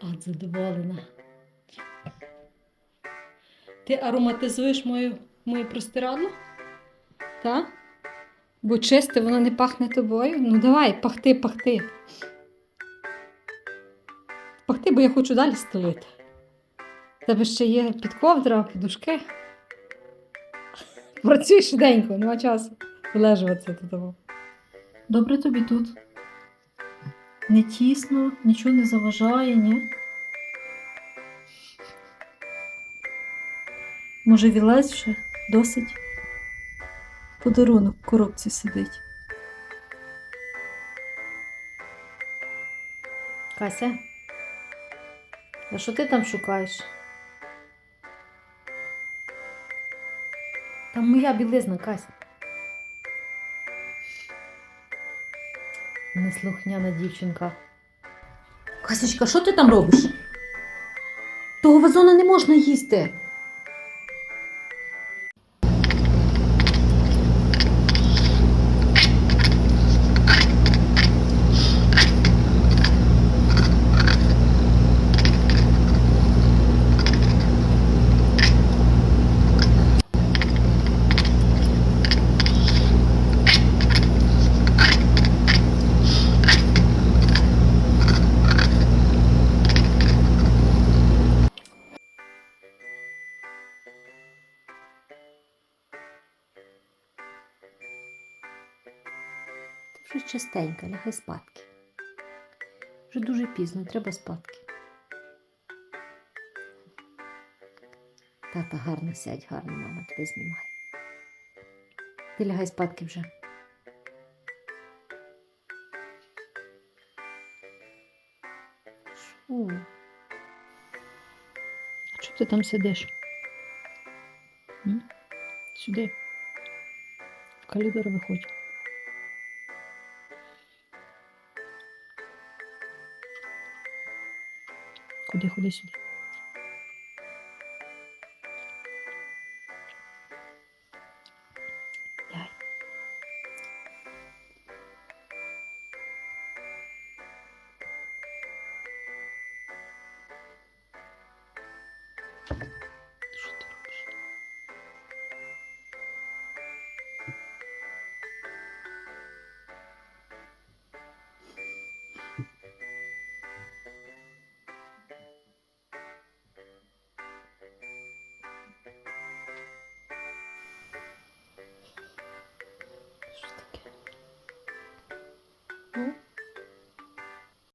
От задоволена. Ти ароматизуєш мою, моє простирадло? Так? Бо чисте, воно не пахне тобою. Ну давай, пахти, пахти. Пахти, бо я хочу далі стелити. Тебе ще є підковдра, подушки. Працюй швиденько, нема часу вилежуватися тут. Добре тобі тут. Не тісно, нічого не заважає, ні? Може, вілець вже досить? Подарунок в коробці сидить. Кася, а що ти там шукаєш? Там моя білизна, Кася. Неслухняна дівчинка. Касічка, що ти там робиш? Того вазона не можна їсти. Вже частенько, лягай спадки. Вже дуже пізно, треба спадки. Тата гарно сядь, гарно, мама тебе знімає. Ти лягай спадки вже. Шо? А чого ти там сидиш? М? Сюди. В коридор виходь. これほれしで。はい hmm